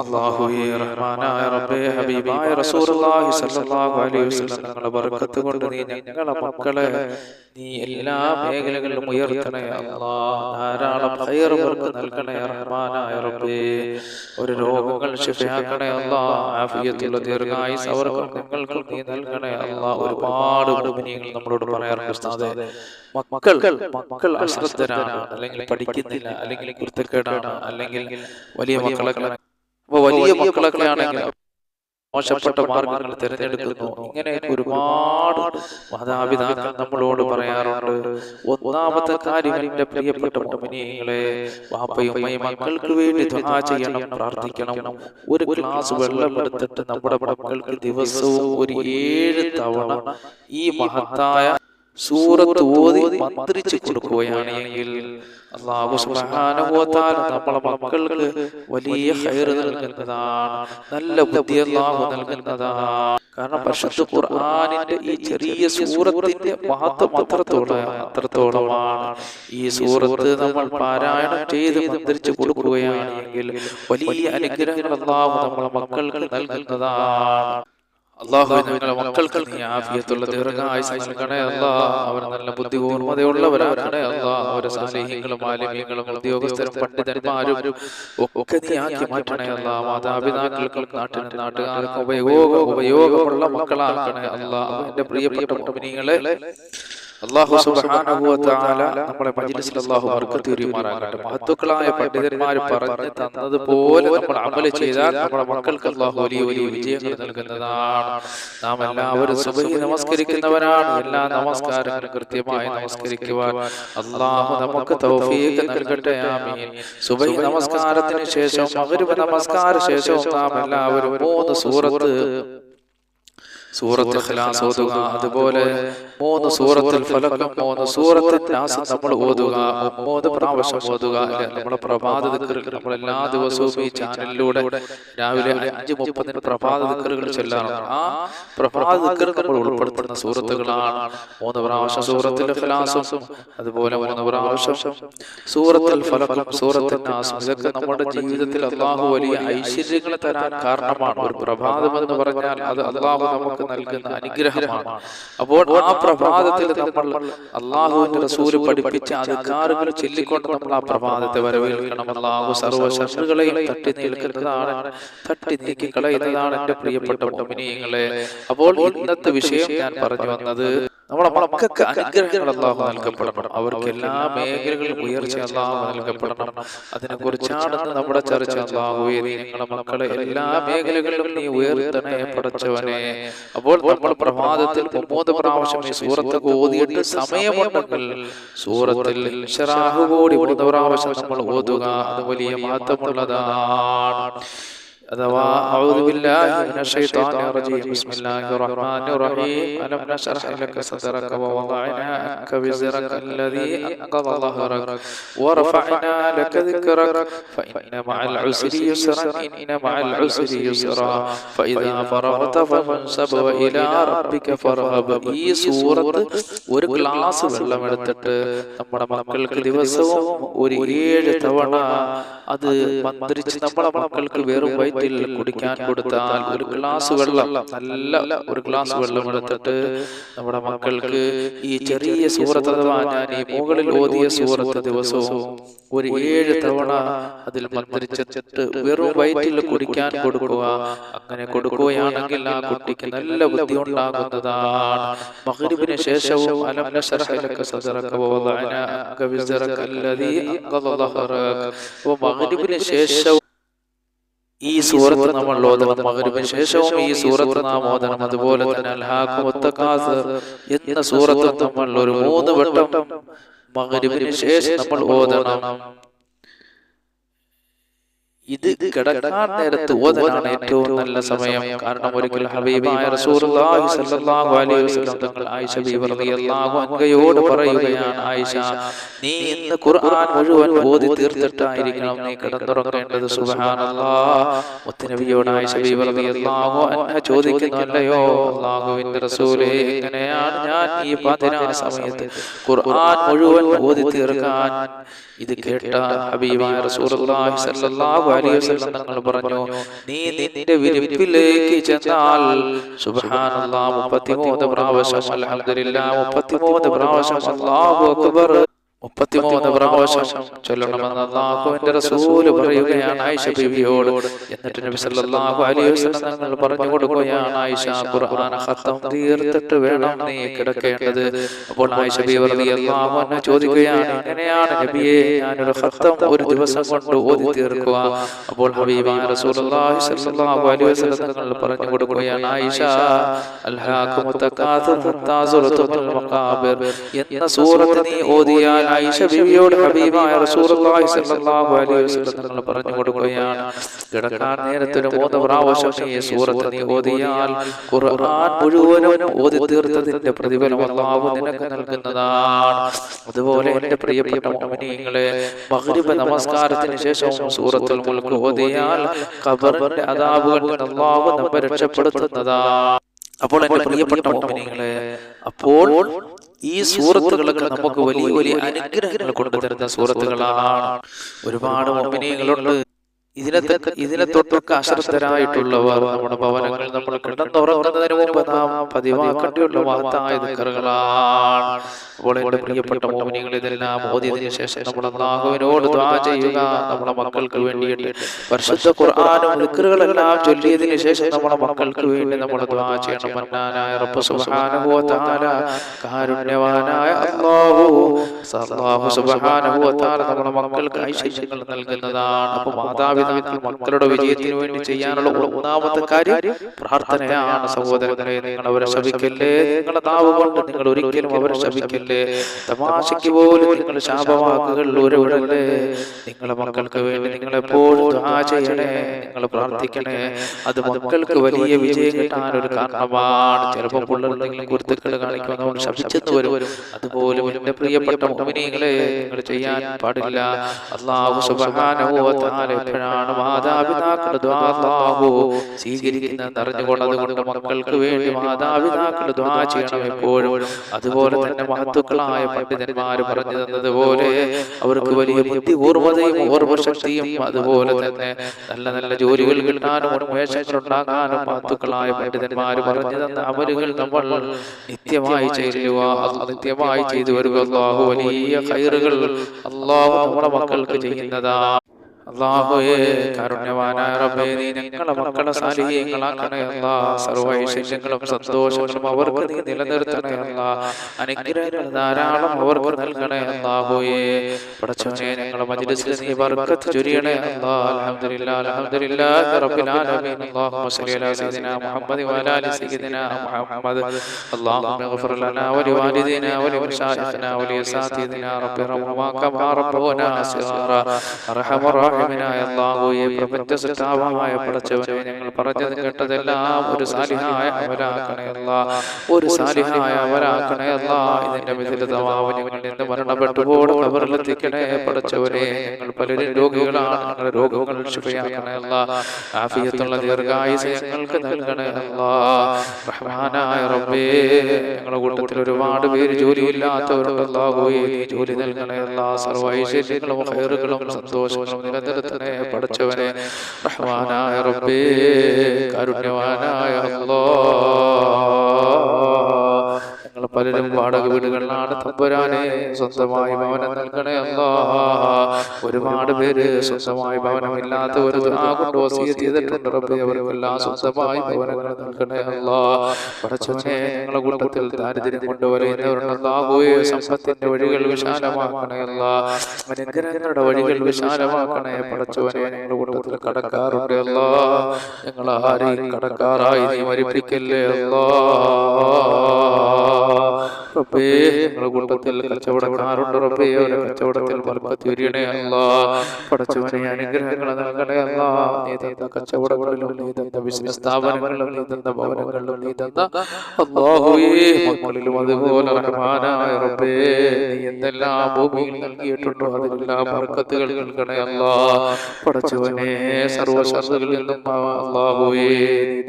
അള്ളാഹുവേ റഹ്മാനായ റബ്ബേ ഹബീബായ റസൂലുള്ളാഹി സ്വല്ലല്ലാഹു അലൈഹി വസല്ലം ബർക്കത്ത് കൊണ്ട് നീ ഞങ്ങളെ മക്കളെ നീ എല്ലാ മേഖലകളിലും ഉയർത്തണേ. അല്ലാ ധാരാളം അവർക്ക് നൽകണേ റഹ്മാനായ റബ്ബേ. ഒരു രോഗങ്ങൾ ശിഫയാക്കണേ. അല്ലാ ആഫിയത്തുള്ള ദീർഘായുസ് അവർക്ക് ഞങ്ങൾക്ക് നൽകണേ. അല്ലാ ഒരുപാട് മുഅ്മിനീങ്ങൾ നമ്മളോട് പറയാറുണ്ട് മക്കൾ മക്കൾ അശ്രദ്ധരാണ്. അല്ലെങ്കിൽ പഠിക്കുന്നില്ല അല്ലെങ്കിൽ കുരുത്തക്കേടാണ് അല്ലെങ്കിൽ വലിയ മക്കളൊക്കെ അപ്പൊ വലിയ മക്കളൊക്കെ ആണെങ്കിൽ മോശപ്പെട്ട മാർഗങ്ങൾ തിരഞ്ഞെടുക്കുന്നു. ഇങ്ങനെ ഒരുപാട് മാതാപിതാക്കൾ നമ്മളോട് പറയാറുണ്ട്. ഒന്നാമത്തെ കാര്യം എന്റെ പ്രിയപ്പെട്ട മുമിനികളെ വാപ്പയും മക്കൾക്ക് വേണ്ടി ദ്വാ ചെയ്യണം പ്രാർത്ഥിക്കണം. ഒരു ഗ്ലാസ് വെള്ളം എടുത്തിട്ട് നമ്മുടെ മക്കൾക്ക് ദിവസവും ഒരു ഏഴ് തവണ ഈ മഹത്തായ സൂറത്ത് ഓതി മന്ത്രിച്ചു കൊടുക്കുകയാണ് എങ്കിൽ അള്ളാഹു തആല നമ്മളെ മക്കൾക്ക് വലിയ ഹൈർ നൽകുന്നതാണ്. നല്ല ബുദ്ധി അള്ളാഹു നൽകുന്നതാണ്. കാരണം പരിശുദ്ധ ഖുർആാനിന്റെ ഈ ചെറിയ സൂറത്തിന്റെ മഹത്വം അത്രത്തോളം അത്രത്തോളമാണ് ഈ സൂറത്ത് നമ്മൾ പാരായണം ചെയ്ത് മന്ത്രിച്ചു കൊടുക്കുകയാണെങ്കിൽ വലിയ അനുഗ്രഹങ്ങൾ അള്ളാഹു നമ്മളെ മക്കൾക്ക് നൽകുന്നതാണ്. അള്ളാഹു ഞങ്ങളെ മക്കൾക്ക് നീ ആഫിയത്തുള്ള ദീർഘായുസ് നൽകണേ അല്ലാ അവർ നല്ല ബുദ്ധി ഓർമ്മതയുള്ളവരാകണേ അല്ലാ അവരെ മാലിന്യങ്ങളും ഉദ്യോഗസ്ഥരും പണ്ഡിതന്മാരും ഒക്കെ നീ ആക്കി മാറ്റണേ അല്ലാ മാതാപിതാക്കൾക്കും നാട്ടിനും നാട്ടുകാർക്കും ഉപയോഗ ഉപയോഗമുള്ള മക്കളാക്കണേ അല്ല എന്റെ പ്രിയപ്പെട്ട മുഅ്മിനീങ്ങളെ അള്ളാഹു തആല നമ്മളെ മജ്ലിസിൽ അള്ളാഹു ബർക്കത്ത് ചൊരിയുമാറാകട്ടെ മഹത്തുക്കളായ പണ്ഡിതന്മാർ പറഞ്ഞു തന്നതുപോലെ നമ്മൾ അമൽ ചെയ്താൽ നമ്മുടെ മക്കൾക്ക് അള്ളാഹു വലിയ വലിയ വിജയങ്ങൾ നൽകുന്നതാണ്. നാം എല്ലാവരും സുബഹി നമസ്കരിക്കുന്നവരാണ്. എല്ലാ നമസ്കാരങ്ങളും കൃത്യമായി നമസ്കരിക്കുവാൻ അള്ളാഹു നമുക്ക് തൗഫീഖ് നൽകട്ടെ. ആമീൻ. സുബഹി നമസ്കാരത്തിന് ശേഷം മഗ്രിബ് നമസ്കാര ശേഷവും നാം എല്ലാവരും മൂന്ന് സൂറത്ത് സൂറത്ത് അതുപോലെ മൂന്ന് സൂറത്തിൽ ഫലക്കം മൂന്ന് സൂറത്തിൽ നാസ് നമ്മൾ ഓതുക മൂന്ന് പ്രാവശ്യം ഓതുക അല്ലെ? നമ്മുടെ പ്രഭാത ദിക്കറുകൾ നമ്മൾ എല്ലാ ദിവസവും ഈ ചാനലിലൂടെ രാവിലെ അഞ്ച് മുപ്പതിന് പ്രഭാത ദിക്കറുകൾ ചെല്ലാറുണ്ട് ആ പ്രഭാത ദിക്കർ നമ്മൾ ഉൾപ്പെടുത്തുന്ന സൂറത്തുകളാണ് മൂന്ന് പ്രാവശ്യം സൂറത്തിൽ ഫലാസും അതുപോലെ മൂന്ന് പ്രാവശ്യം സൂറത്തിൽ ഫലക്കം സൂറത്തിൽ നാസും. ഇതൊക്കെ നമ്മുടെ ജീവിതത്തിൽ അള്ളാഹു വലിയ ഐശ്വര്യങ്ങൾ തരാൻ കാരണമാണ്. ഒരു പ്രഭാതം എന്ന് പറഞ്ഞാൽ അത് അള്ളാഹു നമുക്ക് നൽകുന്ന അനുഗ്രഹമാണ് അപ്പോൾ ആ പ്രഭാതത്തിൽ നമ്മൾ അള്ളാഹുവിന്റെ റസൂൽ പഠിപ്പിച്ച അധികാരങ്ങൾ ചൊല്ലിക്കൊണ്ട് നമ്മൾ ആ പ്രഭാതത്തെ വരവേൽക്കണം. അള്ളാഹു സർവ ശത്രുകളെയും തട്ടി നിൽക്കുന്നതാണ് തട്ടി നീക്കി കളയുന്നതാണ് എന്റെ പ്രിയപ്പെട്ട മോമിനിയങ്ങളെ. അപ്പോൾ ഇന്നത്തെ വിഷയം ഞാൻ പറഞ്ഞു വന്നത് നമ്മുടെ മക്കൾക്ക് അനുഗ്രഹങ്ങൾ അള്ളാഹു നൽകപ്പെടണം. അവർക്ക് എല്ലാ മേഖലകളിലും ഉയർച്ച അള്ളാഹു നൽകപ്പെടണം. അതിനെ കുറിച്ചാണ് നമ്മുടെ ചർച്ച അള്ളാഹുവേ നീ ഞങ്ങളുടെ മക്കളെ എല്ലാ മേഖലകളിലും നീ ഉയർത്തണേ പടച്ചവനെ അപ്പോൾ നമ്മൾ പ്രഭാതത്തിൽ മൂന്ന് പ്രാവശ്യം ഈ സൂറത്തൊക്കെ ഓതിയിട്ട് സമയമുണ്ടെങ്കിൽ സൂറത്തിൽ കൂടി മൂന്ന് പ്രാവശ്യം നമ്മൾ ഓതുക. അത് വലിയ മഹത്വമുള്ളതാണ്. അഥവാ أعوذ بالله من الشيطان الرجيم بسم الله الرحمن الرحيم ألم نشرح لك صدرك ووضعنا عنك وزرك الذي أنقض ظهرك ورفعنا لك ذكرك فإن مع العسر يسرا إن مع العسر يسرا فإذا فرغت فانصب وإلى ربك فارغب ഈ സൂറത്ത് ഒരു ഗ്ലാസ് വെള്ളം എടുത്തിട്ട് നമ്മുടെ മക്കൾക്ക് ദിവസവും ഒരു ഏഴ് തവണ അത് മന്ത്രിച്ച് നമ്മുടെ മക്കൾക്ക് വെറും വയറ്റിൽ കുടിക്കാൻ കൊടുത്താൽ ഒരു ഗ്ലാസ് വെള്ളം നല്ല ഒരു ഗ്ലാസ് വെള്ളം എടുത്തിട്ട് നമ്മുടെ മക്കൾക്ക് ഈ ചെറിയ സൂറത്ത് അഥവാ ഞാൻ ഈ മുകളിൽ ഓതിയ സൂറത്ത് ദിവസവും ഒരു ഏഴ് തവണ അതിൽ മന്ത്രിച്ചിട്ട് വെറും വയറ്റിൽ കുടിക്കാൻ കൊടുക്കുക. അങ്ങനെ കൊടുക്കുകയാണെങ്കിൽ ആ കുട്ടിക്ക് നല്ല ബുദ്ധി ഉണ്ടാകുന്നതാണ്. മഗ്രിബിന് ശേഷവും അലം ശേഷവും ഈ സൂറത്ത് നമ്മൾ ഓതണം മഗ്രിബിന് ശേഷവും ഈ സൂറത്ത് നാം ഓതണം അതുപോലെ തന്നെ അൽഹാഖു മുത്തഖാസിർ എന്ന സൂറത്ത് നമ്മൾ ഒരു മൂന്ന് വട്ടം മകരുവിന് ശേഷം നമ്മൾ ഓതണം. ഇത് കിടക്കാൻ നേരത്ത് ഓതാനാണ് ഏറ്റവും നല്ല സമയം. കാരണം ഒരിക്കൽ ഹബീബായ റസൂലുള്ളാഹി സ്വല്ലല്ലാഹു അലൈഹി വസല്ലം തങ്ങൾ ആയിഷ ബീവി റളിയല്ലാഹു അൻഹയോട് പറയുകയാണ് ആയിഷ നീ ഇന്ന് ഖുർആൻ മുഴുവൻ ഓതി തീർത്തിട്ടായിരിക്കണം. നീ കിടന്നുറങ്ങേണ്ടത് സുബ്ഹാനല്ലാഹ് മുത്തനബിയോട് ആയിഷ ബീവി റളിയല്ലാഹു അൻഹ ചോദിക്കുന്നുണ്ടല്ലോ അല്ലാഹുവിന്റെ റസൂലേ എങ്ങനെയാണ് ഞാൻ ഈ പതിനാ സമയത്ത് ഖുർആൻ മുഴുവൻ ഓതി തീർക്കാൻ? ഇത് കേട്ട ഹബീബായ റസൂലുള്ളാഹി സ്വല്ലല്ലാഹു അലൈഹി വസല്ലം തങ്ങൾ പറഞ്ഞു നീ നിന്റെ വിരിപ്പിലേക്ക് ചെന്നാൽ സുബ്ഹാനല്ലാഹ് 33 പ്രാവശ്യം അൽഹംദുലില്ലാഹ് 33 പ്രാവശ്യം അല്ലാഹു അക്ബർ മുപ്പത്തിമൂന്ന് പ്രാവശ്യം ചൊല്ലണമെന്ന് അള്ളാഹുവിന്റെ റസൂൽ പറയുകയാണ് ആയിഷ ബീവിയോട്. എന്നിട്ട് നബി സല്ലല്ലാഹു അലൈഹി വസല്ലം തങ്ങൾ പറഞ്ഞു കൊടുക്കുകയാണ് ആയിഷ ഖുർആൻ ഖത്തം തീർത്തിട്ട് വേണം നീ കിടക്കേണ്ടത്. അപ്പോൾ ആയിഷ ബീവി റളിയല്ലാഹു അൻഹ ചോദിക്കുകയാണ് എങ്ങനെയാണ് നബിയെ ഞാൻ ഒരു ഖത്തം ഒരു ദിവസം കൊണ്ട് ഓതി തീർക്കുക. അപ്പോൾ ഹബീബായ റസൂലുള്ളാഹി സല്ലല്ലാഹു അലൈഹി വസല്ലം തങ്ങൾ പറഞ്ഞു കൊടുക്കുകയാണ് ആയിഷ അൽഹാകുമു തകാസുർ ഹത്താ സുറത്തുൽ മഖാബിർ എന്ന സൂറത്ത് നീ ഓതിയാൽ ആയിഷ ബിവിയോട് ഹബീബായ റസൂലുള്ളാഹി സ്വല്ലല്ലാഹു അലൈഹി വസല്ലം തങ്ങൾ പറഞ്ഞു കൊടുക്കുകയാണ്. കിടക്കാൻ നേരത്തിന് മൂന്ന് പ്രാവശ്യം നീ സൂറത്ത് നീ ഓതിയാൽ ഖുർആൻ മുഴുവനും ഓതി തീർത്തതിന്റെ പ്രതിഫലം അല്ലാഹു നിനക്ക് നൽകുന്നതാണ്. അതുപോലെ എന്റെ പ്രിയപ്പെട്ട മുഅ്മിനീങ്ങളെ മഗ്രിബ് നമസ്കാരത്തിന് ശേഷം സൂറത്തുൽ മുൽക്ക് ഓതിയാൽ ഖബറിന്റെ അദാബുകൾ അല്ലാഹു നമ്മെ രക്ഷപ്പെടുത്തുന്നതാണ്. അപ്പോൾ എന്റെ പ്രിയപ്പെട്ട മുഅ്മിനീങ്ങളെ അപ്പോൾ ഈ സൂറത്തുകളൊക്കെ നമുക്ക് വലിയ വലിയ അനുഗ്രഹങ്ങൾ കൊണ്ടുതരുന്ന സൂറത്തുകളാണ് ഒരുപാട് മുഅ്മിനീങ്ങളുണ്ട് ഇതിനെ ഇതിനെ തൊട്ടൊക്കെ അശ്രദ്ധരായിട്ടുള്ളവർ നമ്മുടെ ഭവനങ്ങൾ നമ്മൾ കിടന്നുറങ്ങുന്നതിന് മുമ്പ് നാം പതിവാക്കേണ്ടിയുള്ള മഹത്തായ ദിക്കറുകളാണ് അപ്പോൾ എന്റെ പ്രിയപ്പെട്ട മോമിനികൾ ഇതെല്ലാം ഓതിയതിനു ശേഷം നമ്മൾ അള്ളാഹുവിനോട് ദ്വാ ചെയ്യുക നമ്മുടെ മക്കൾക്ക് വേണ്ടിയിട്ട് പരിശുദ്ധ ഖുർആാനും ദിക്കറുകളെല്ലാം ചൊല്ലിയതിനു ശേഷം നമ്മുടെ മക്കൾക്ക് വേണ്ടി നമ്മൾ ദ്വാ ചെയ്യണം. മന്നാനായ റബ്ബ് സുബ്ഹാനഹു തആല കാരുണ്യവാനായ അല്ലാഹു. അല്ലാഹു സുബ്ഹാനഹു തആല നമ്മുടെ മക്കൾക്ക് ഐശ്വര്യങ്ങൾ നൽകുന്നതാണ്. അപ്പോൾ മാതാപിതാക്കൾ മക്കളുടെ വിജയത്തിന് വേണ്ടി ചെയ്യാനുള്ള ഒന്നാമത്തെ കാര്യം പ്രാർത്ഥനയാണ്. സഹോദരങ്ങളെ നിങ്ങൾ അവരെ ശപിക്കല്ലേ? നിങ്ങളുടെ നാവ് കൊണ്ട് നിങ്ങൾ ഒരിക്കലും അവരെ ശപിക്കല്ലേ? തമാശയ്ക്ക് പോലും നിങ്ങൾ ശാപവാക്കുകളിൽ ഉരുവിടല്ലേ? നിങ്ങളെ മക്കൾക്ക് വേണ്ടി നിങ്ങൾ എപ്പോഴും ചെയ്യണേ നിങ്ങൾ പ്രാർത്ഥിക്കണേ. അത് മക്കൾക്ക് വലിയ വിജയം കിട്ടാൻ ഒരു കാരണമാണ്. ചിലപ്പോൾ പിള്ളേർ കുരുത്തുക്കൾ കാണിക്കുന്നവർ ശപിച്ചെന്ന് വരും. അതുപോലെ എന്റെ പ്രിയപ്പെട്ട മുഅ്മിനീങ്ങളെ നിങ്ങൾ ചെയ്യാൻ പാടില്ല. അല്ലാഹു സുബ്ഹാനഹു വ എപ്പോഴാണ് മാതാപിതാക്കളുടെ ദുആ അല്ലാഹു സ്വീകരിക്കുന്നത് അറിഞ്ഞുകൊണ്ട് മക്കൾക്ക് വേണ്ടി മാതാപിതാക്കളുടെ ദുആ ചെയ്യണം എപ്പോഴും. അതുപോലെ തന്നെ മഹത്തുക്കളായ പണ്ഡിതന്മാര് പറഞ്ഞു തന്നതുപോലെ അവർക്ക് വലിയ ബുദ്ധി ഓർമ്മതയും ഓർമ്മശക്തിയും അതുപോലെ തന്നെ നല്ല നല്ല ജോലികൾ കിട്ടാനും ഉന്മേഷങ്ങൾ ഉണ്ടാകാനും മഹത്തുക്കളായ പണ്ഡിതന്മാർ പറഞ്ഞു തന്ന അവരുകൾ നമ്മൾ നിത്യമായി ചെയ്യുക നിത്യമായി ചെയ്തു വരുക. അള്ളാഹു വലിയ കയറുകൾ അള്ളാഹു നമ്മുടെ മക്കൾക്ക് ചെയ്യുന്നതാണ് അള്ളാഹുയേ കാരുണ്യവാനായ റബ്ബേ നീ ഞങ്ങളെ മക്കളെ സാലിഹ്യങ്ങളാക്കണേ അല്ലാ സർവൈശ്വര്യങ്ങളും സന്തോഷങ്ങളും അവർക്ക് നീ നിലനിർത്തണേ അല്ലാ അനുഗ്രഹങ്ങൾ അവർക്ക് നൽകണേ അല്ലാഹുയേ പടച്ചവനെ ഞങ്ങളെ മജ്ലിസിൽ ചൊരിയണേ അല്ലാ അൽഹംദുലില്ലാ അൽഹംദുലില്ലാ റബ്ബിൽ ആലമീൻ. അല്ലാഹുമ്മ സ്വല്ലി അലാ സയ്യിദിനാ മുഹമ്മദ് വഅലാ അലി സയ്യിദിനാ മുഹമ്മദ്. അല്ലാഹുമ്മ ഗ്ഫിർ ലനാ വലി വാലിദിനാ വലി മശായിഖിനാ വലി അസാതിദിനാ റബ്ബിർഹമുമാ കമാ റബ്ബനാ സിഗാറ അർഹമർ റാഹിമനായ അല്ലാഹുവേ പ്രപഞ്ച സൃഷ്ടാവമായ പടച്ചവനെ ഞങ്ങൾ പറഞ്ഞത് കേട്ടതെല്ലാം ഒരു സാലിഹായ അവരാക്കണയല്ല. ഒരു സാലിഹായ അവരാക്കണയല്ല. ഇതിന്റെ വിധിതമാവ് ഞങ്ങൾ നിന്ന് മരണപ്പെട്ടു പോലും അവരിലെത്തിക്കണേ പടച്ചവരെ ഞങ്ങൾ പലരും രോഗികളാണ്. ഞങ്ങളുടെ രോഗങ്ങൾ ക്ഷിപ്പയാക്കണയല്ല ആഫിയത്തുള്ള ദീർഘായുസ് ഞങ്ങൾക്ക് നൽകണയല്ല. റഹ്മാനായ റബ്ബേ ഞങ്ങളുടെ കുടുംബത്തിൽ ഒരുപാട് പേര് ജോലിയില്ലാത്തവരുണ്ടല്ലാഹുയെ ജോലി നൽകണേ നൽകണയല്ല സർവൈശ്വര്യങ്ങളും ഹയറുകളും സന്തോഷങ്ങളും നിലനിർത്തണേ പഠിച്ചവനെ റഹ്മാനായ റബ്ബേ കാരുണ്യവാനായ അല്ലാ ഞങ്ങൾ പലരും വാടക വീടുകളിലാണ് തമ്പുരാനെ സ്വന്തമായി ഭവനം നൽകണേ അല്ലാ. ഒരുപാട് പേര് സ്വന്തമായി ഭവനമില്ലാത്ത ഒരു കൊണ്ട് വസീയത്ത് ചെയ്തിട്ടുണ്ട് റബ്ബേ. അവർക്കെല്ലാം സ്വന്തമായി ഭവനങ്ങൾ നൽകണേ അല്ലാ. പടച്ചവനെ ഞങ്ങളുടെ കൂട്ടത്തിൽ ദാരിദ്ര്യം കൊണ്ടുവരുന്നവരുണ്ടാകുകയോ സമ്പത്തിന്റെ വഴികൾ വിശാലമാക്കണേ അല്ലാ. അനുഗ്രഹങ്ങളുടെ വഴികൾ വിശാലമാക്കണേ പടച്ചവനെ ഞങ്ങളുടെ കൂട്ടത്തിൽ കടക്കാറുണ്ട് അല്ലാ. ഞങ്ങൾ ആരെയും കടക്കാറായി നീ മരിപ്പിക്കല്ലേ അല്ലാ. الله റബ്ബേ ഞങ്ങളുടെ കൂട്ടത്തിൽ കച്ചവടക്കാരുണ്ട് റബ്ബേ? അവരെ കച്ചവടത്തിൽ ബർക്കത്ത് ഉരിയണേ അല്ല. പടച്ചവനെ അനുഗ്രഹങ്ങൾ നൽകണേ അല്ല. നീ തന്ന കച്ചവടങ്ങളിലും നീ തന്ന ബിസിനസ് സ്ഥാപനങ്ങളിലും നീ തന്ന ഭവനങ്ങളിലും നീ തന്ന അല്ലാഹുവേ മക്കളിലും അതുപോലെ റഹ്മാനായ റബ്ബേ നീ എന്തെല്ലാം ഭൂമിയിൽ നൽകിയിട്ടുണ്ടോ അതിലെല്ലാം ബർക്കത്തുകൾ നൽകണേ അല്ല. പടച്ചവനെ സർവശർദ്ദകളിൽ നിന്നും അല്ലാഹുവേ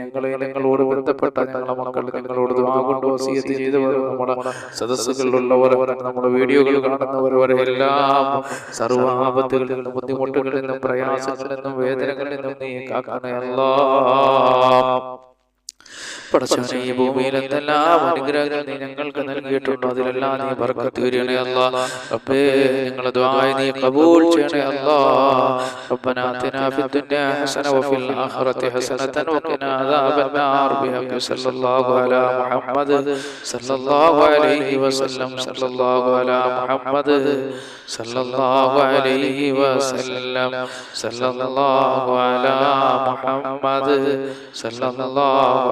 ഞങ്ങളെ ഞങ്ങളോട് ബന്ധപ്പെട്ട ഞങ്ങളെ മക്കൾ ഞങ്ങളോട് കൊണ്ട് വസിയത്ത് ചെയ്തവർ നമ്മുടെ സദസ്സുകളിലുള്ളവർ നമ്മുടെ വീഡിയോകൾ കാണുന്നവർ വരെ എല്ലാം സർവാപത്തുകളിൽ നിന്നും ബുദ്ധിമുട്ടുകളിൽ നിന്നും പ്രയാസങ്ങളിൽ നിന്നും വേദനകളിൽ നിന്നും നീ കാക്കണേ അല്ലാ പടച്ചവനെ ഈ ഭൂമിയിൽ എന്തെല്ലാം അനുഗ്രഹങ്ങൾ നീ ഞങ്ങൾക്ക് നൽകിയിട്ടുണ്ടോ അതിലെല്ലാം നീ ബർക്കത്ത് വരണേ അല്ലാ റബ്ബേ ഞങ്ങളുടെ ദുആ നീ കബൂൽ ചെയ്യണേ അല്ലാ ربنا آتنا في الدنيا حسنة وفي الآخرة حسنة وقنا عذاب النار بحق صلى الله على محمد صلى الله عليه وسلم صلى الله على محمد صلى الله عليه وسلم صلى الله على محمد صلى الله